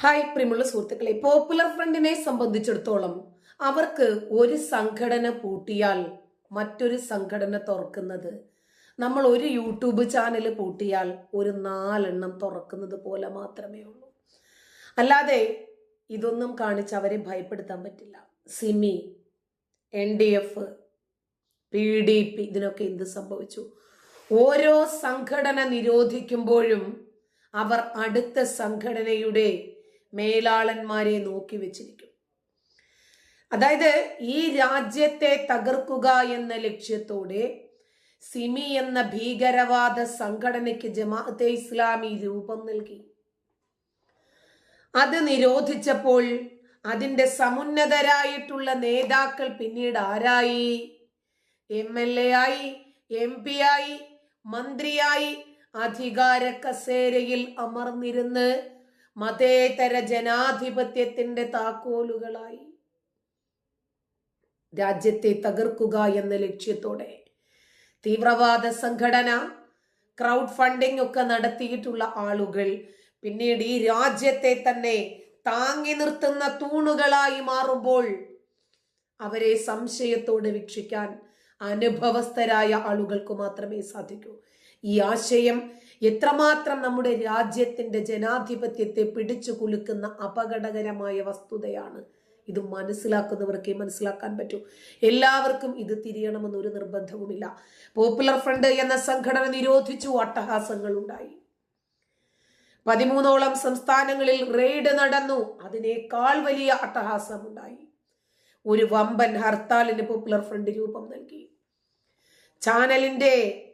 Hi പ്രിയമുള്ള സുഹൃത്തുക്കളെ popular ഫ്രണ്ടിനെ സംബന്ധിച്ചിടത്തോളം അവർക്ക് ഒരു സംഘടന പൂട്ടിയാൽ മറ്റൊരു സംഘടന തുറക്കുന്നത് നമ്മൾ ഒരു യൂട്യൂബ് ചാനൽ പൂട്ടിയാൽ ഒരു നാലെണ്ണം തുറക്കുന്നത് പോലെ മാത്രമേ ഉള്ളൂ. അല്ലാതെ ഇതൊന്നും കാണിച്ച് അവരെ ഭയപ്പെടുത്താൻ പറ്റില്ല. SIMI N D F P D P ഇതിനൊക്കെ എന്ത് സംഭവിച്ചു? ഓരോ സംഘടന നിരോധിക്കുമ്പോഴും അവർ അടുത്ത സംഘടനയുടെ മേലാളന്മാരെ നോക്കി വെച്ചിരിക്കും. അതായത് ഈ രാജ്യത്തെ തകർക്കുക എന്ന ലക്ഷ്യത്തോടെ സിമി എന്ന ഭീകരവാദ സംഘടനയ്ക്ക് ജമാഅത്തെ ഇസ്ലാമി രൂപം നൽകി. അത് നിരോധിച്ചപ്പോൾ അതിന്റെ സമുന്നതരായിട്ടുള്ള നേതാക്കൾ പിന്നീട് ആരായി? എം എൽ എ ആയി എം പി ആയി മന്ത്രിയായി അധികാര കസേരയിൽ അമർന്നിരുന്ന് മതേതര ജനാധിപത്യത്തിന്റെ താക്കോലുകളായി. രാജ്യത്തെ തകർക്കുക എന്ന ലക്ഷ്യത്തോടെ തീവ്രവാദ സംഘടന ക്രൗഡ് ഫണ്ടിംഗ് ഒക്കെ നടത്തിയിട്ടുള്ള ആളുകൾ പിന്നീട് ഈ രാജ്യത്തെ തന്നെ താങ്ങി നിർത്തുന്ന തൂണുകളായി മാറുമ്പോൾ അവരെ സംശയത്തോടെ വീക്ഷിക്കാൻ അനുഭവസ്ഥരായ ആളുകൾക്ക് മാത്രമേ സാധിക്കൂ. ഈ ആശയം എത്രമാത്രം നമ്മുടെ രാജ്യത്തിന്റെ ജനാധിപത്യത്തെ പിടിച്ചു കുലുക്കുന്ന അപകടകരമായ വസ്തുതയാണ്. ഇത് മനസ്സിലാക്കുന്നവർക്കേ മനസ്സിലാക്കാൻ പറ്റൂ. എല്ലാവർക്കും ഇത് തിരിയണമെന്ന് ഒരു നിർബന്ധവുമില്ല. പോപ്പുലർ ഫ്രണ്ട് എന്ന സംഘടന നിരോധിച്ചു. അട്ടഹാസങ്ങൾ ഉണ്ടായി. പതിമൂന്നോളം സംസ്ഥാനങ്ങളിൽ റെയ്ഡ് നടന്നു. അതിനേക്കാൾ വലിയ അട്ടഹാസം ഉണ്ടായി. ഒരു വമ്പൻ ഹർത്താലിന് പോപ്പുലർ ഫ്രണ്ട് രൂപം നൽകി. ചാനലിന്റെ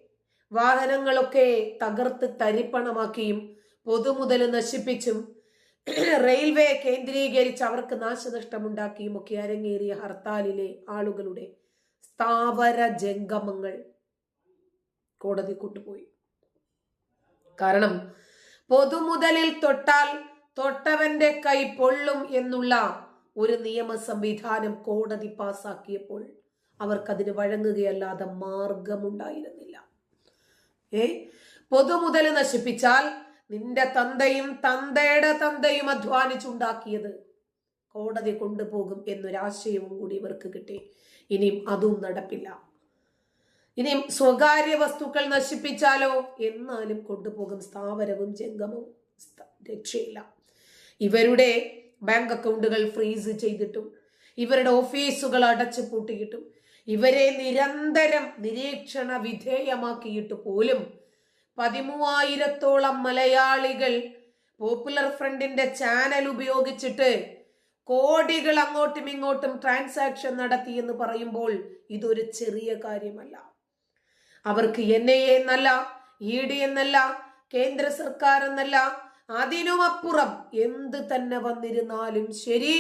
വാഹനങ്ങളൊക്കെ തകർത്ത് തരിപ്പണമാക്കിയും പൊതുമുതൽ നശിപ്പിച്ചും റെയിൽവേ കേന്ദ്രീകരിച്ച് അവർക്ക് നാശനഷ്ടമുണ്ടാക്കിയും ഒക്കെ അരങ്ങേറിയ ഹർത്താലിലെ ആളുകളുടെ സ്ഥാവര ജംഗമങ്ങൾ കോടതി കൊണ്ടുപോയി. കാരണം പൊതുമുതലിൽ തൊട്ടാൽ തൊട്ടവന്റെ കൈ പൊള്ളും എന്നുള്ള ഒരു നിയമ സംവിധാനം കോടതി പാസാക്കിയപ്പോൾ അവർക്കതിന് വഴങ്ങുകയല്ലാതെ മാർഗമുണ്ടായിരുന്നില്ല. ഏ? പൊതുമുതൽ നശിപ്പിച്ചാൽ നിന്റെ തന്തയും തന്തയുടെ തന്തയും അധ്വാനിച്ചുണ്ടാക്കിയത് കോടതി കൊണ്ടുപോകും എന്നൊരാശയവും കൂടി ഇവർക്ക് കിട്ടി. ഇനിയും അതും നടപ്പില്ല. ഇനിയും സ്വകാര്യ വസ്തുക്കൾ നശിപ്പിച്ചാലോ? എന്നാലും കൊണ്ടുപോകും സ്ഥാപനവും ജംഗമവും. രക്ഷയില്ല. ഇവരുടെ ബാങ്ക് അക്കൗണ്ടുകൾ ഫ്രീസ് ചെയ്തിട്ടും ഇവരുടെ ഓഫീസുകൾ അടച്ചു പൂട്ടിയിട്ടും ഇവരെ നിരന്തരം നിരീക്ഷണ വിധേയമാക്കിയിട്ട് പോലും പതിമൂവായിരത്തോളം മലയാളികൾ പോപ്പുലർ ഫ്രണ്ടിന്റെ ചാനൽ ഉപയോഗിച്ചിട്ട് കോടികൾ അങ്ങോട്ടും ഇങ്ങോട്ടും ട്രാൻസാക്ഷൻ നടത്തി എന്ന് പറയുമ്പോൾ ഇതൊരു ചെറിയ കാര്യമല്ല. അവർക്ക് എൻ ഐ എ എന്നല്ല ഇ ഡി എന്നല്ല കേന്ദ്ര സർക്കാർ എന്നല്ല അതിനുമപ്പുറം എന്ത് തന്നെ വന്നിരുന്നാലും ശരി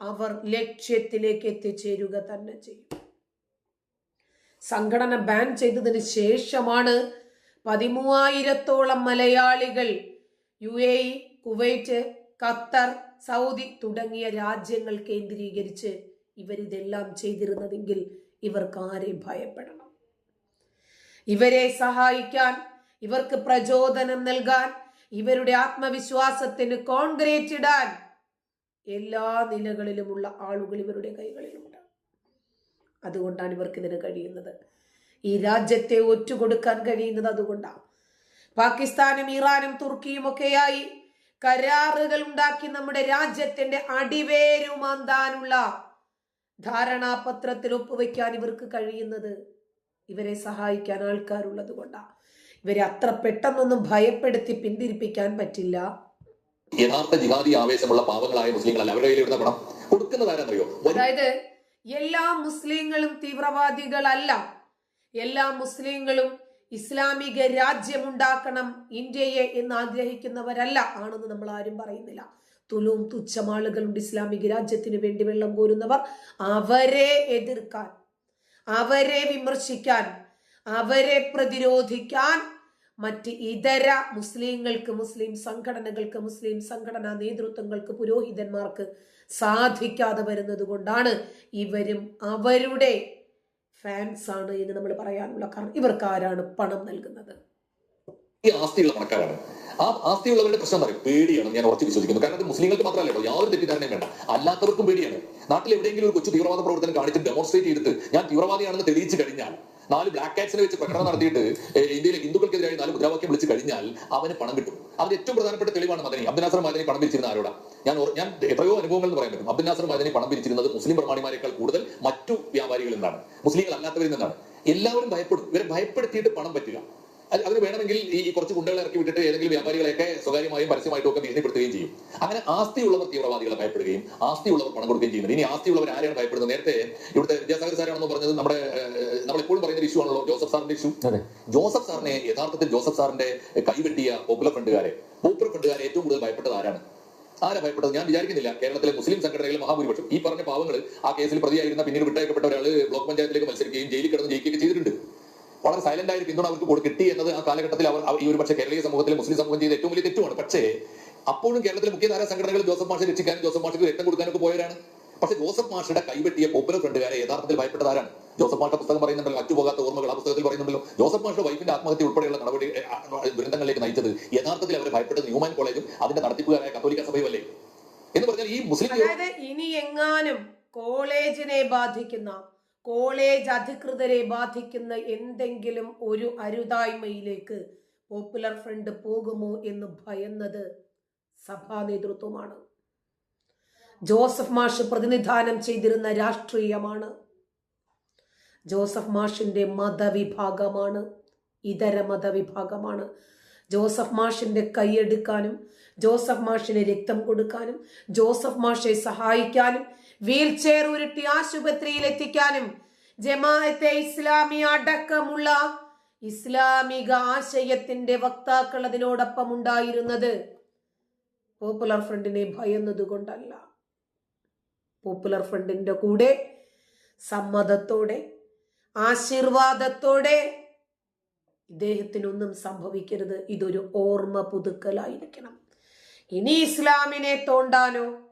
അവർ ലക്ഷ്യത്തിലേക്ക് എത്തിച്ചേരുക തന്നെ ചെയ്യും. സംഘടന ബാൻ ചെയ്തതിന് ശേഷമാണ് പതിമൂവായിരത്തോളം മലയാളികൾ U A E Kuwait Qatar Saudi തുടങ്ങിയ രാജ്യങ്ങൾ കേന്ദ്രീകരിച്ച് ഇവരിതെല്ലാം ചെയ്തിരുന്നതെങ്കിൽ ഇവർക്ക് ആരെ ഭയപ്പെടണം? ഇവരെ സഹായിക്കാൻ ഇവർക്ക് പ്രചോദനം നൽകാൻ ഇവരുടെ ആത്മവിശ്വാസത്തിന് കോൺക്രീറ്റ് ഇടാൻ എല്ലാ നിലകളിലുമുള്ള ആളുകൾ ഇവരുടെ കൈകളിലുണ്ട്. അതുകൊണ്ടാണ് ഇവർക്ക് ഇതിന് കഴിയുന്നത്. ഈ രാജ്യത്തെ ഒറ്റുകൊടുക്കാൻ കഴിയുന്നത് അതുകൊണ്ടാണ്. പാകിസ്ഥാനും ഇറാനും തുർക്കിയും ഒക്കെയായി കരാറുകൾ ഉണ്ടാക്കി നമ്മുടെ രാജ്യത്തിന്റെ അടിവേരുമാന്താനുള്ള ധാരണാപത്രത്തിൽ ഒപ്പുവെക്കാൻ ഇവർക്ക് കഴിയുന്നത് ഇവരെ സഹായിക്കാൻ ആൾക്കാരുള്ളത് കൊണ്ടാണ്. ഇവരെ അത്ര പെട്ടെന്നൊന്നും ഭയപ്പെടുത്തി പിന്തിരിപ്പിക്കാൻ പറ്റില്ല. യഥാർത്ഥ ജിഹാദി ആവേശമുള്ള പാവങ്ങളായ മുസ്ലിങ്ങളല്ല അവരുടെ കയ്യിലിരുന്ന പണം കൊടുക്കുന്നത് അതായത് എല്ലാ മുസ്ലിങ്ങളും തീവ്രവാദികളല്ല. എല്ലാ മുസ്ലിങ്ങളും ഇസ്ലാമിക രാജ്യമുണ്ടാക്കണം ഇന്ത്യയെ എന്ന് ആഗ്രഹിക്കുന്നവരല്ല ആണെന്ന് നമ്മൾ ആരും പറയുന്നില്ല. തുലും തുച്ഛം ആളുകളുണ്ട് ഇസ്ലാമിക രാജ്യത്തിന് വേണ്ടി വെള്ളം കോരുന്നവർ. അവരെ എതിർക്കാൻ അവരെ വിമർശിക്കാൻ അവരെ പ്രതിരോധിക്കാൻ മറ്റ് ഇതര മുസ്ലിങ്ങൾക്ക് മുസ്ലിം സംഘടനകൾക്ക് മുസ്ലിം സംഘടനാ നേതൃത്വങ്ങൾക്ക് പുരോഹിതന്മാർക്ക് സാധിക്കാതെ വരുന്നത് കൊണ്ടാണ് ഇവരും അവരുടെ ഫാൻസ് ആണ് എന്ന് നമ്മൾ പറയാനുള്ള കാരണം. ഇവർക്ക് ആരാണ് പണം നൽകുന്നത്. പണക്കാരാണ്. ആ ആസ്തിയുള്ളവരുടെ പ്രശ്നം പറയും. പേടിയാണ്. ഞാൻ ഉറച്ചു വിശ്വസിക്കുന്നു. കാരണം അത് മുസ്ലിങ്ങൾക്ക് മാത്രമല്ല. യാതൊരു തെറ്റിദ്ധാരണയും വേണ്ട. അല്ലാത്തവർക്കും പേടിയാണ്. നാട്ടിൽ എവിടെയെങ്കിലും ഒരു കൊച്ചു തീവ്രവാദ പ്രവർത്തനം കാണിച്ച് ഡെമോൺസ്ട്രേറ്റ് ചെയ്തിട്ട് ഞാൻ തീവ്രവാദിയാണെന്ന് തെളിയിച്ചു കഴിഞ്ഞാൽ നാല് ബ്ലാക്ക് കാറ്റ്സിനെ വെച്ച് പ്രകടനം നടത്തിയിട്ട് ഇന്ത്യയിലെ ഹിന്ദുക്കൾക്കെതിരായി നാല് മുദ്രാവാക്യം വിളിച്ചു കഴിഞ്ഞാൽ അവന് പണം കിട്ടും. അതിന് ഏറ്റവും പ്രധാനപ്പെട്ട തെളിവാണ് മദനി. അബ്ദുൽ നാസർ മദനി പണം പിരിച്ചിരുന്ന ആരോടാ? ഞാൻ ഞാൻ എത്രയോ അനുഭവങ്ങൾ എന്ന് പറയാൻ പറ്റും. അബ്ദുൽ നാസർ മദനി പണം പിരിച്ചിരുന്നത് മുസ്ലിം പ്രമാണിമാരെക്കാൾ കൂടുതൽ മറ്റു വ്യാപാരികളിൽ നിന്നാണ്. മുസ്ലിങ്ങൾ അല്ലാത്തവരിൽ നിന്നാണ്. എല്ലാവരും ഭയപ്പെടും. ഇവരെ ഭയപ്പെടുത്തിയിട്ട് പണം പറ്റുക അത് അതിന് വേണമെങ്കിൽ ഈ കുറച്ച് ഗുണ്ടകളെ ഇറക്കി വിട്ടിട്ട് ഏതെങ്കിലും വ്യാപാരികളെയൊക്കെ സ്വകാര്യമായും പരസ്യമായിട്ടും ഒക്കെ ഭീഷണിപ്പെടുത്തുകയും ചെയ്യും. അങ്ങനെ ആസ്തിയുള്ളവർ തീവ്രവാദികളെ ഭയപ്പെടുകയും ആസ്തിയുള്ളവർ പണം കൊടുക്കുകയും ചെയ്യുന്നത് ഇനി ആസ്തിയുള്ളവർ ആരെയാണ് ഭയപ്പെടുന്നത്? നേരത്തെ ഇവിടുത്തെ വിദ്യാസാഗർ സാറാണെന്ന് പറഞ്ഞത് നമ്മുടെ നമ്മൾ എപ്പോഴും പറയുന്ന ഒരു ഇഷ്യൂ ആണല്ലോ ജോസഫ് സാറിന്റെ ഇഷ്യൂ ജോസഫ് സാറിനെ യഥാർത്ഥത്തിൽ ജോസഫ് സാറിന്റെ കൈവെട്ടിയ പോപ്പുലർ ഫണ്ടുകാരെ പോപ്പുലർ ഫണ്ടുകാരെ ഏറ്റവും കൂടുതൽ ഭയപ്പെട്ടത് ആരാണ്? ആരാ ഭയപ്പെട്ടത്? ഞാൻ വിചാരിക്കുന്നില്ല. കേരളത്തിലെ മുസ്ലിം സംഘടനകളിൽ മഹാഭൂരിപക്ഷം ഈ പറഞ്ഞ പാവങ്ങൾ ആ കേസിൽ പ്രതിയായിരുന്ന പിന്നീട് വിട്ടയക്കപ്പെട്ട ഒരാൾ ബ്ലോക്ക് പഞ്ചായത്തിലേക്ക് മത്സരിക്കുകയും ജയിലിൽ കിടന്ന് ജയിക്കുകയൊക്കെ ചെയ്തിട്ടുണ്ട്. വളരെ സൈലന്റ് ആയ പിന്തുണ അവർക്ക് കൊടു- കിട്ടി എന്നത് ആ കാലഘട്ടത്തിൽ അവർ ഈ ഒരു പക്ഷേ കേരളീയ സമൂഹത്തിൽ മുസ്ലിം സമൂഹം ചെയ്ത ഏറ്റവും വലിയ തെറ്റുമാണ്. പക്ഷേ അപ്പോഴും കേരളത്തിലെ മുഖ്യധാര സംഘടനകൾ ജോസഫ് മാഷെ രക്ഷിക്കാനും ജോസഫ് മാഷിക്ക് രക്തം കൊടുക്കാനൊക്കെ പോയവരാണ്. പക്ഷേ ജോസഫ് മാഷയുടെ കൈവെട്ടിയ പോപ്പുലർ ഫ്രണ്ടുകാരെ യഥാർത്ഥത്തിൽ ഭയപ്പെട്ടതാരാണ് ജോസഫ് മാഷ പുസ്തകം പറയുന്നുണ്ടല്ലോ അറ്റുപോകാത്ത ഓർമ്മകൾ ആ പുസ്തകത്തിൽ പറയുന്നുണ്ടല്ലോ. ജോസഫ് മാഷ വൈഫിന്റെ ആത്മഹത്യ ഉൾപ്പെടെയുള്ള നടപടി ദുരന്തങ്ങളിലേക്ക് നയിച്ചത് യഥാർത്ഥത്തിൽ അവരെ ഭയപ്പെട്ടത് ന്യൂമാൻ കോളേജും അതിന്റെ നടത്തിപ്പുകാരായ കത്തോലിക്ക സഭയും അല്ലേ? എന്ന് പറഞ്ഞാൽ ഈ മുസ്ലിം ഇനി എങ്ങാനും കോളേജിനെ ബാധിക്കുന്ന കോളേജ് അധികൃതരെ ബാധിക്കുന്ന എന്തെങ്കിലും ഒരു അരുതായ്മയിലേക്ക് പോപ്പുലർ ഫ്രണ്ട് പോകുമോ എന്ന് ഭയന്നത് സഭാ നേതൃത്വമാണ്. ജോസഫ് മാഷ് പ്രതിനിധാനം ചെയ്തിരുന്ന രാഷ്ട്രീയമാണ്. ജോസഫ് മാഷിന്റെ മതവിഭാഗമാണ്. ഇതര മതവിഭാഗമാണ്. ജോസഫ് മാഷിന്റെ കൈയെടുക്കാനും ജോസഫ് മാഷിന് രക്തം കൊടുക്കാനും ജോസഫ് മാഷെ സഹായിക്കാനും വീൽ ചെയർ ഉരുട്ടി ആശുപത്രിയിൽ എത്തിക്കാനും ജമാഅത്തെ ഇസ്ലാമി അടക്കമുള്ള ഇസ്ലാമിക ആശയത്തിന്റെ വക്താക്കൾ അതിനോടൊപ്പം ഉണ്ടായിരുന്നത് പോപ്പുലർ ഫ്രണ്ടിനെ ഭയന്നതുകൊണ്ടല്ല. പോപ്പുലർ ഫ്രണ്ടിന്റെ കൂടെ സമ്മതത്തോടെ ആശീർവാദത്തോടെ ഇദ്ദേഹത്തിനൊന്നും സംഭവിക്കരുത്. ഇതൊരു ഓർമ്മ പുതുക്കലായിരിക്കണം. ഇനി ഇസ്ലാമിനെ തോണ്ടാനോ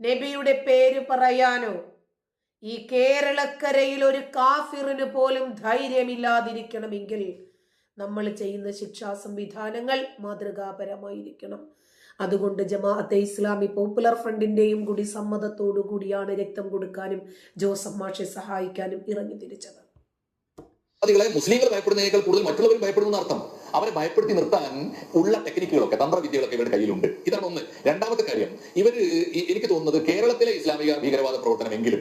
നബിയുടെ പേര് പറയാനോ? ഈ കേരളക്കരയിൽ ഒരു കാഫിറിന് പോലും ധൈര്യമില്ലാതിരിക്കണമെങ്കിൽ നമ്മൾ ചെയ്യുന്ന ശിക്ഷാ സംവിധാനങ്ങൾ മാതൃകാപരമായിരിക്കണം. അതുകൊണ്ട് ജമാഅത്തെ ഇസ്ലാമി പോപ്പുലർ ഫ്രണ്ടിന്റെയും കൂടി സമ്മതത്തോടു കൂടിയാണ് രക്തം കൊടുക്കാനും ജോസഫ് മാഷെ സഹായിക്കാനും ഇറങ്ങി തിരിച്ചത്. മുസ്ലിങ്ങൾ ഭയപ്പെടുന്നതിനേക്കാൾ കൂടുതൽ മറ്റുള്ളവരും ഭയപ്പെടുന്ന അർത്ഥം. അവരെ ഭയപ്പെടുത്തി നിർത്താൻ ഉള്ള ടെക്നിക്കുകളൊക്കെ തന്ത്രവിദ്യകളൊക്കെ ഇവരുടെ കയ്യിലുണ്ട്. ഇതാണ് ഒന്ന്. രണ്ടാമത്തെ കാര്യം ഇവർ എനിക്ക് തോന്നുന്നത് കേരളത്തിലെ ഇസ്ലാമിക ഭീകരവാദ പ്രവർത്തനമെങ്കിലും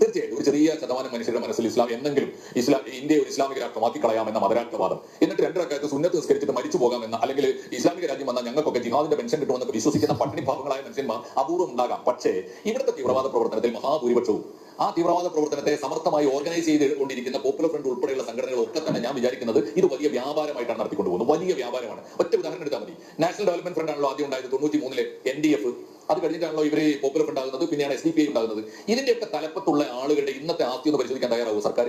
തീർച്ചയായിട്ടും ഒരു ചെറിയ ശതമാനം മനുഷ്യരുടെ മനസ്സിൽ ഇസ്ലാം എന്തെങ്കിലും ഇസ്ലാം ഇന്ത്യ ഒരു ഇസ്ലാമിക രാഷ്ട്രമാക്കി കളയാമെന്ന മതരാഷ്ട്രവാദം. എന്നിട്ട് രണ്ടരക്കാലത്ത് സുന്നത്ത് നിസ്കരിച്ചിട്ട് മരിച്ചു പോകാമെന്ന അല്ലെങ്കിൽ ഇസ്ലാമിക രാജ്യം വന്നാൽ ഞങ്ങൾക്കൊക്കെ ജിഹാദിന്റെ പെൻഷൻ കിട്ടുമെന്ന് വിശ്വസിക്കുന്ന പട്ടിണി ഭാവങ്ങളായ മനുഷ്യന്മാർ അപൂർവം ഉണ്ടാകാം. പക്ഷേ ഇവിടുത്തെ തീവ്രവാദ പ്രവർത്തനത്തിൽ മഹാഭൂരിപക്ഷവും ആ തീവ്രവാദ പ്രവർത്തനത്തെ സമർത്ഥമായി ഓർഗനൈസ് ചെയ്തുകൊണ്ടിരിക്കുന്ന പോപ്പുലർ ഫ്രണ്ട് ഉൾപ്പെടെയുള്ള സംഘടനകൾ ഒക്കെ തന്നെ ഞാൻ വിചാരിക്കുന്നത് ഇത് വലിയ വ്യാപാരമായിട്ടാണ് നടത്തിക്കൊണ്ട് പോകുന്നത് വലിയ വ്യാപാരമാണ്. ഒറ്റ ഉദാഹരണം എടുത്താൽ മതി. നാഷണൽ ഡെവലപ്മെന്റ് ഫ്രണ്ട് ആണല്ലോ ആദ്യം ഉണ്ടായത് തൊണ്ണൂറ്റി മൂന്നിലെ എൻ ഡി എഫ് അത് കഴിഞ്ഞിട്ടാണല്ലോ ഇവരെ പോപ്പുലർ ഫ്രണ്ട് ആകുന്നത് പിന്നെയാണ് എസ് ഡി പി ഉണ്ടാകുന്നത്. ഇതിന്റെയൊക്കെ തലപ്പത്തുള്ള ആളുകളുടെ ഇന്നത്തെ ആസ്തി ഒന്ന് പരിശോധിക്കാൻ തയ്യാറാവും സർക്കാർ?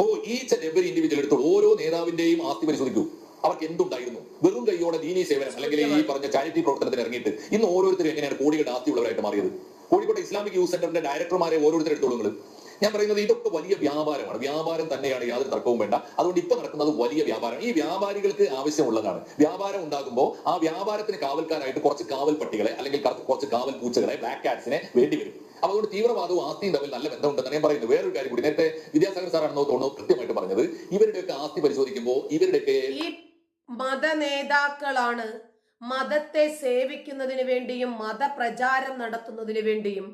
ഓ ഈച്ച് ആൻഡ് എവറി ഇൻഡിവിജ്വൽ എടുത്തോളൂ ഓരോ നേതാവിന്റെയും ആസ്തി പരിശോധിക്കൂ. അവർക്ക് എന്തുണ്ടായിരുന്നു? വെറും കൈയോടെ ദീനീ സേവനം അല്ലെങ്കിൽ ഈ പറഞ്ഞ ചാരിറ്റി പ്രവർത്തനത്തിന് ഇറങ്ങിയിട്ട് ഇന്ന് ഓരോരുത്തരും എങ്ങനെയാണ് കോടികളുടെ ആസ്തിയുള്ളവരായിട്ട് മാറിയത്? കോഴിക്കോട്ടെ ഇസ്ലാമിക് യൂത്ത് സെന്ററിന്റെ ഡയറക്ടർമാരെ ഓരോരുത്തരും എടുത്തോളൂ ഞാൻ പറയുന്നത് ഇതൊക്കെ വലിയ വ്യാപാരമാണ്. വ്യാപാരം തന്നെയാണ് യാതൊരു തർക്കവും വേണ്ട. അതുകൊണ്ട് ഇപ്പൊ നടക്കുന്നത് വലിയ വ്യാപാരം ഈ വ്യാപാരികൾക്ക് ആവശ്യമുള്ളതാണ്. വ്യാപാരം ഉണ്ടാകുമ്പോൾ ആ വ്യാപാരത്തിന് കാവൽക്കാരായിട്ട് കുറച്ച് കാവൽ പട്ടികളെ അല്ലെങ്കിൽ കുറച്ച് കാവൽ പൂച്ചകളെ ബ്ലാക്ക് കാറ്റ്സിനെ വേണ്ടി വരും. അപ്പൊ അതുകൊണ്ട് തീവ്രവാദവും ആസ്തിയും തമ്മിൽ നല്ല ബന്ധമുണ്ടെന്ന് ഞാൻ പറയുന്നത്. വേറൊരു കാര്യം കൂടി. നേരത്തെ വിദ്യാസാഗർ സാറാണെന്നോ തോന്നുന്നു കൃത്യമായിട്ട് പറഞ്ഞത്. ഇവരുടെയൊക്കെ ആസ്തി പരിശോധിക്കുമ്പോൾ ഇവരുടെയൊക്കെ മതനേതാക്കളാണ് മതത്തെ സേവിക്കുന്നതിന് വേണ്ടിയും മതപ്രചാരം നടത്തുന്നതിന് വേണ്ടിയും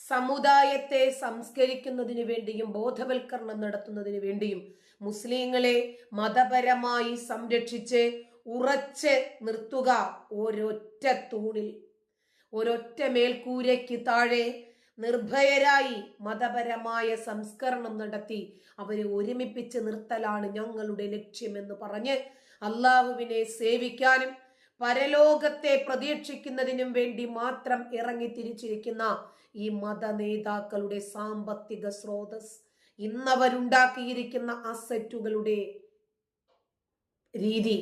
സമുദായത്തെ സംസ്കരിക്കുന്നതിന് വേണ്ടിയും ബോധവൽക്കരണം നടത്തുന്നതിന് വേണ്ടിയും മുസ്ലിങ്ങളെ മതപരമായി സംരക്ഷിച്ച് ഉറച്ച് നിർത്തുക ഒരൊറ്റ തൂണിൽ. ഒരൊറ്റ മേൽക്കൂരയ്ക്ക് താഴെ നിർഭയരായി മതപരമായ സംസ്കരണം നടത്തി അവരെ ഒരുമിപ്പിച്ച് നിർത്തലാണ് ഞങ്ങളുടെ ലക്ഷ്യമെന്ന് പറഞ്ഞ് അള്ളാഹുവിനെ സേവിക്കാനും പരലോകത്തെ പ്രതീക്ഷിക്കുന്നതിനും വേണ്ടി മാത്രം ഇറങ്ങി തിരിച്ചിരിക്കുന്ന ഈ മത നേതാക്കളുടെ സാമ്പത്തിക സ്രോതസ് ഇന്നവരുണ്ടാക്കിയിരിക്കുന്ന അസറ്റുകളുടെ രീതി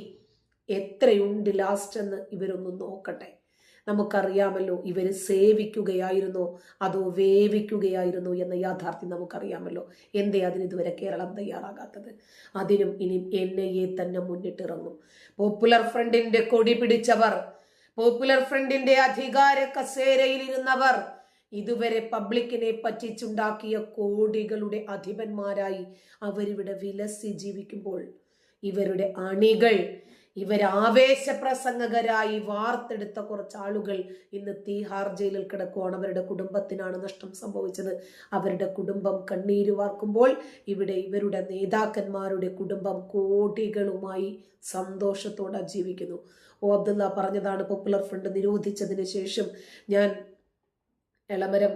എത്രയുണ്ട് ലാസ്റ്റ് എന്ന് ഇവരൊന്ന് നോക്കട്ടെ. നമുക്കറിയാമല്ലോ ഇവർ സേവിക്കുകയായിരുന്നോ? അതോ വേവിക്കുകയായിരുന്നു എന്ന യാഥാർത്ഥ്യം നമുക്കറിയാമല്ലോ. എന്തേ അതിന് ഇതുവരെ കേരളം തയ്യാറാകാത്തത്? അതിനും ഇനി എൻ ഐ എ തന്നെ മുന്നിട്ടിറങ്ങും. പോപ്പുലർ ഫ്രണ്ടിന്റെ കൊടി പിടിച്ചവർ പോപ്പുലർ ഫ്രണ്ടിന്റെ അധികാര കസേരയിലിരുന്നവർ ഇതുവരെ പബ്ലിക്കിനെ പറ്റിച്ചുണ്ടാക്കിയ കോടികളുടെ അധിപന്മാരായി അവരിവിടെ വിലസി ജീവിക്കുമ്പോൾ ഇവരുടെ അണികൾ ഇവരാവേശ പ്രസംഗകരായി വാർത്തെടുത്ത കുറച്ച് ആളുകൾ ഇന്ന് തീഹാർ ജയിലിൽ കിടക്കുവാണ്. അവരുടെ കുടുംബത്തിനാണ് നഷ്ടം സംഭവിച്ചത്. അവരുടെ കുടുംബം കണ്ണീര് വാർക്കുമ്പോൾ ഇവിടെ ഇവരുടെ നേതാക്കന്മാരുടെ കുടുംബം കോടികളുമായി സന്തോഷത്തോടെ ജീവിക്കുന്നു. ഓ അബ്ദുള്ള പറഞ്ഞതാണ് പോപ്പുലർ ഫ്രണ്ട് നിരോധിച്ചതിന് ശേഷം ഞാൻ എളമരം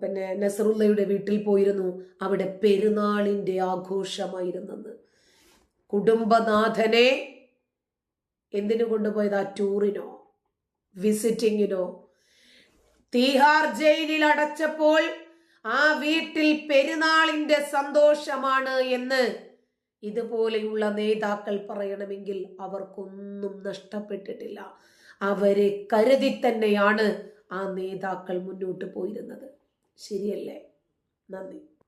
പിന്നെ നസറുല്ലയുടെ വീട്ടിൽ പോയിരുന്നു. അവിടെ പെരുന്നാളിന്റെ ആഘോഷമായിരുന്നെന്ന് കുടുംബനാഥനെ എന്തിനു കൊണ്ടുപോയത്? ആ ടൂറിനോ? വിസിറ്റിങ്ങിനോ? തീഹാർ ജയിലിൽ അടച്ചപ്പോൾ ആ വീട്ടിൽ പെരുന്നാളിന്റെ സന്തോഷമാണ് എന്ന് ഇതുപോലെയുള്ള നേതാക്കൾ പറയണമെങ്കിൽ അവർക്കൊന്നും നഷ്ടപ്പെട്ടിട്ടില്ല. അവരെ കരുതി തന്നെയാണ് ആ നേതാക്കൾ മുന്നോട്ട് പോയിരുന്നത്. ശരിയല്ലേ? നന്ദി.